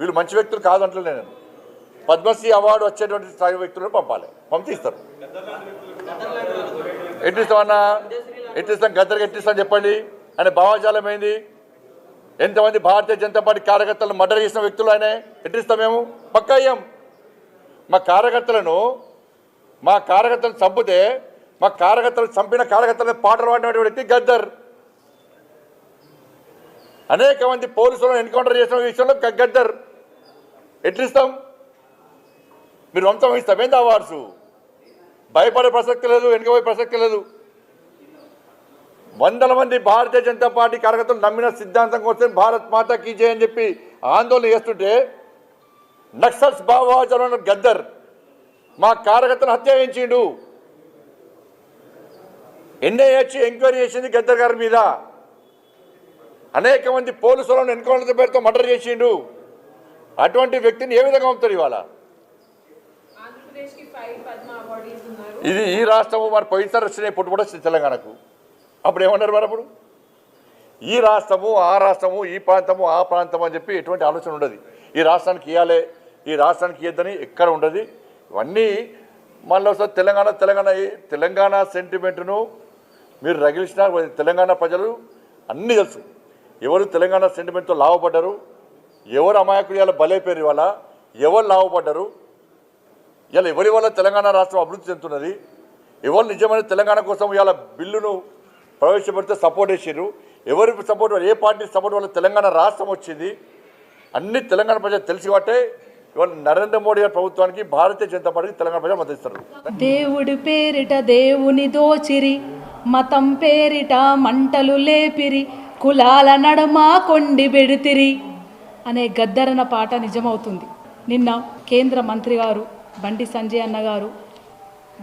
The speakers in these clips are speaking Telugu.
వీళ్ళు మంచి వ్యక్తులు కాదంటలే నేను. పద్మశ్రీ అవార్డు వచ్చేటువంటి స్థాయి వ్యక్తులను పంపాలి. పంపిస్తారు. ఎట్టిస్తామన్నా ఎట్టిస్తాం? గద్దరికి ఎట్టిస్తాం చెప్పండి. అనే భావజాలం ఏంది? ఎంతమంది భారతీయ జనతా పార్టీ కార్యకర్తలను మర్డర్ చేసిన వ్యక్తులు ఆయన? ఎట్టిస్తాం మేము? పక్క అయ్యాం. మా కార్యకర్తలను మా కార్యకర్తలను చంపితే మా కార్యకర్తలు చంపిన కార్యకర్తలను పాటలు పాడినటువంటి వ్యక్తి గద్దర్. అనేక మంది పోలీసులను ఎన్కౌంటర్ చేసిన విషయంలో గద్దర్. ఎట్లిస్తాం? మీరు వంశం ఇస్తాం ఏంది అవార్డ్స్ భయపడే ప్రసక్తి లేదు వెనుకపోయే ప్రసక్తి లేదు. వందల మంది భారతీయ జనతా పార్టీ కార్యకర్తలు నమ్మిన సిద్ధాంతం కోసం భారత్ మాత కీ అని చెప్పి ఆందోళన చేస్తుంటే నక్సల్స్ భావాచరణ గద్దర్ మా కార్యకర్తను హత్య చేయించిండు. ఎన్ఐహెచ్ ఎంక్వైరీ చేసింది గద్దర్ గారి మీద. అనేక మంది పోలీసులను ఎన్కౌంటర్ పేరుతో మర్డర్ చేసిండు. అటువంటి వ్యక్తిని ఏ విధంగా పంపుతారు ఇవాళ? ఇది ఈ రాష్ట్రము మరి పోయినసారి వచ్చినాయి పుట్టు కూడా తెలంగాణకు. అప్పుడు ఏమన్నారు మరి అప్పుడు? ఈ రాష్ట్రము ఆ రాష్ట్రము ఈ ప్రాంతము ఆ ప్రాంతం అని చెప్పి ఎటువంటి ఆలోచన ఉండదు. ఈ రాష్ట్రానికి ఇవ్వాలి ఈ రాష్ట్రానికి ఇవ్వద్దని ఎక్కడ ఉండదు. ఇవన్నీ మళ్ళీ ఒకసారి తెలంగాణ తెలంగాణ తెలంగాణ సెంటిమెంట్ను మీరు రగిలిసిన తెలంగాణ ప్రజలు అన్నీ తెలుసు. ఎవరు తెలంగాణ సెంటిమెంట్తో లాభపడ్డారు? ఎవరు అమాయకులు ఇవాళ బలైపోయారు ఇవాళ? ఎవరు లాభపడ్డారు ఇలా ఎవరి వల్ల తెలంగాణ రాష్ట్రం అభివృద్ధి చెందుతున్నది? ఎవరు నిజమైన తెలంగాణ కోసం ఇవాళ బిల్లును ప్రవేశపెడితే సపోర్ట్ చేసారు ఎవరి సపోర్ట్ ఏ పార్టీ సపోర్ట్ వల్ల తెలంగాణ రాష్ట్రం వచ్చింది? అన్ని తెలంగాణ ప్రజలు తెలిసి వాటే ఇవాళ నరేంద్ర మోడీ గారి ప్రభుత్వానికి భారతీయ జనతా పార్టీకి తెలంగాణ ప్రజలు మద్దతిస్తారు దేవుడి పేరిట దేవుని దోచిరి మతం పేరిట మంటలు లేపిరి కులాల నడమ కొండి బెడితిరి. అనే గద్దరన పాట నిజమవుతుంది. నిన్న కేంద్ర మంత్రి గారు బండి సంజయ్ అన్న గారు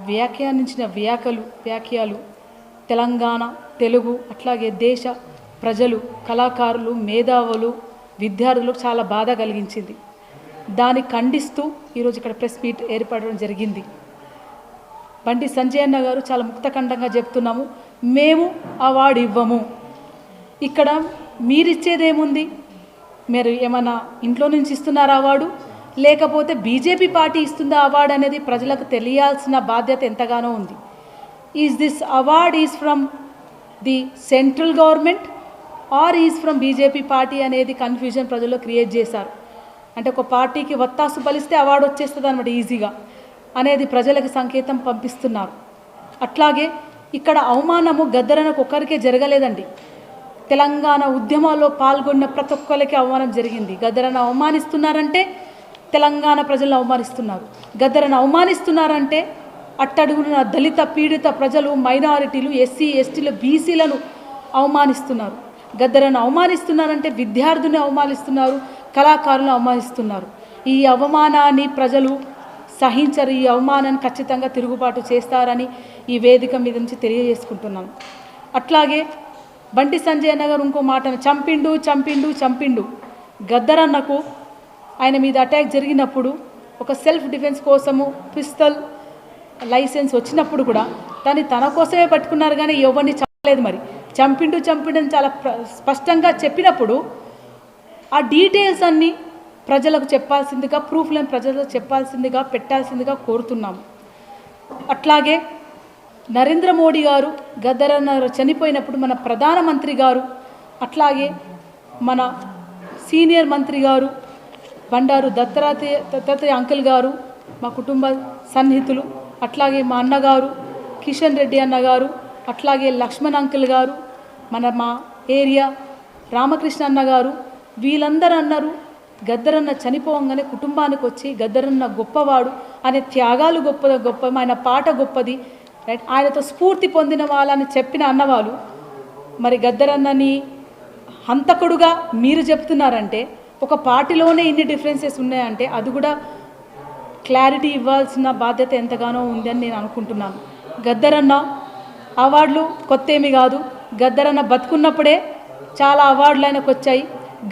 వ్యాఖ్యానించిన వ్యాఖ్యలు వ్యాఖ్యలు తెలంగాణ తెలుగు అట్లాగే దేశ ప్రజలు కళాకారులు మేధావులు విద్యార్థులకు చాలా బాధ కలిగించింది. దాన్ని ఖండిస్తూ ఈరోజు ఇక్కడ ప్రెస్ మీట్ ఏర్పడడం జరిగింది. బండి సంజయ్ అన్న గారు చాలా ముక్తఖండంగా చెప్తున్నాము మేము అవార్డు ఇవ్వము. ఇక్కడ మీరిచ్చేదేముంది? మీరు ఏమన్నా ఇంట్లో నుంచి ఇస్తున్నారా అవార్డు? లేకపోతే బీజేపీ పార్టీ ఇస్తుందా అవార్డు అనేది ప్రజలకు తెలియాల్సిన బాధ్యత ఎంతగానో ఉంది. Is this award is from the central government or is from BJP party అనేది కన్ఫ్యూజన్ ప్రజల్లో క్రియేట్ చేశారు. అంటే ఒక పార్టీకి వత్తాసు బలిస్తే అవార్డు వచ్చేస్తుంది అనమాట ఈజీగా అనేది ప్రజలకు సంకేతం పంపిస్తున్నారు. అట్లాగే ఇక్కడ అవమానము గద్దరనకు ఒక్కరికే జరగలేదండి. తెలంగాణ ఉద్యమాల్లో పాల్గొన్న ప్రతి ఒక్కరికి అవమానం జరిగింది. గద్దరను అవమానిస్తున్నారంటే తెలంగాణ ప్రజలను అవమానిస్తున్నారు. గద్దరను అవమానిస్తున్నారంటే అట్టడుగున దళిత పీడిత ప్రజలు మైనారిటీలు ఎస్సీ ఎస్టీలు బీసీలను అవమానిస్తున్నారు. గద్దరను అవమానిస్తున్నారంటే విద్యార్థుని అవమానిస్తున్నారు కళాకారులను అవమానిస్తున్నారు. ఈ అవమానాన్ని ప్రజలు సహించరు. ఈ అవమానాన్ని ఖచ్చితంగా తిరుగుబాటు చేస్తారని ఈ వేదిక మీద నుంచి తెలియజేసుకుంటున్నాను. అట్లాగే బండి సంజయ్ నగర్ ఇంకో మాటను చంపిండు చంపిండు చంపిండు. గద్దరన్నకు ఆయన మీద అటాక్ జరిగినప్పుడు ఒక సెల్ఫ్ డిఫెన్స్ కోసము పిస్తల్ లైసెన్స్ వచ్చినప్పుడు కూడా దాన్ని తన కోసమే పట్టుకున్నారు కానీ ఎవరిని చంపలేదు మరి. చంపిండు చంపిండు అని చాలా స్పష్టంగా చెప్పినప్పుడు ఆ డీటెయిల్స్ అన్నీ ప్రజలకు చెప్పాల్సిందిగా ప్రూఫ్లను ప్రజలకు చెప్పాల్సిందిగా పెట్టాల్సిందిగా కోరుతున్నాము. అట్లాగే నరేంద్ర మోడీ గారు గద్దరన్న చనిపోయినప్పుడు మన ప్రధానమంత్రి గారు అట్లాగే మన సీనియర్ మంత్రి గారు బండారు దత్తాత్రేయ దత్తాత్రేయ అంకుల్ గారు మా కుటుంబ సన్నిహితులు అట్లాగే మా అన్నగారు కిషన్ రెడ్డి అన్నగారు అట్లాగే లక్ష్మణ్ అంకుల్ గారు మన మా ఏరియా రామకృష్ణ అన్నగారు వీళ్ళందరూ అన్నారు గద్దరన్న చనిపోవంగానే కుటుంబానికి వచ్చి గద్దరన్న గొప్పవాడు అనే త్యాగాలు గొప్ప గొప్ప ఆయన పాట గొప్పది రైట్ ఆయనతో స్ఫూర్తి పొందిన వాళ్ళని చెప్పిన అన్నవాళ్ళు మరి గద్దరన్నని హంతకుడుగా మీరు చెప్తున్నారంటే ఒక పార్టీలోనే ఇన్ని డిఫరెన్సెస్ ఉన్నాయంటే అది కూడా క్లారిటీ ఇవ్వాల్సిన బాధ్యత ఎంతగానో ఉందని నేను అనుకుంటున్నాను. గద్దరన్న అవార్డులు కొత్త ఏమి కాదు. గద్దరన్న బతుకున్నప్పుడే చాలా అవార్డులు ఆయనకు వచ్చాయి.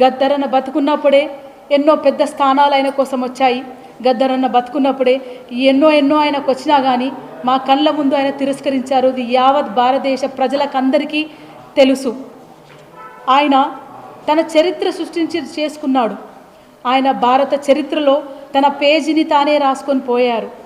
గద్దరన్న బతుకున్నప్పుడే ఎన్నో పెద్ద స్థానాలు ఆయన కోసం వచ్చాయి. గద్దరన్న బతుకున్నప్పుడే ఎన్నో ఎన్నో ఆయనకు వచ్చినా కానీ మా కళ్ళ ముందు ఆయన తిరస్కరించారు. ఇది యావత్ భారతదేశ ప్రజలకందరికీ తెలుసు. ఆయన తన చరిత్ర సృష్టించి చేసుకున్నాడు. ఆయన భారత చరిత్రలో తన పేజీని తానే రాసుకొని పోయారు.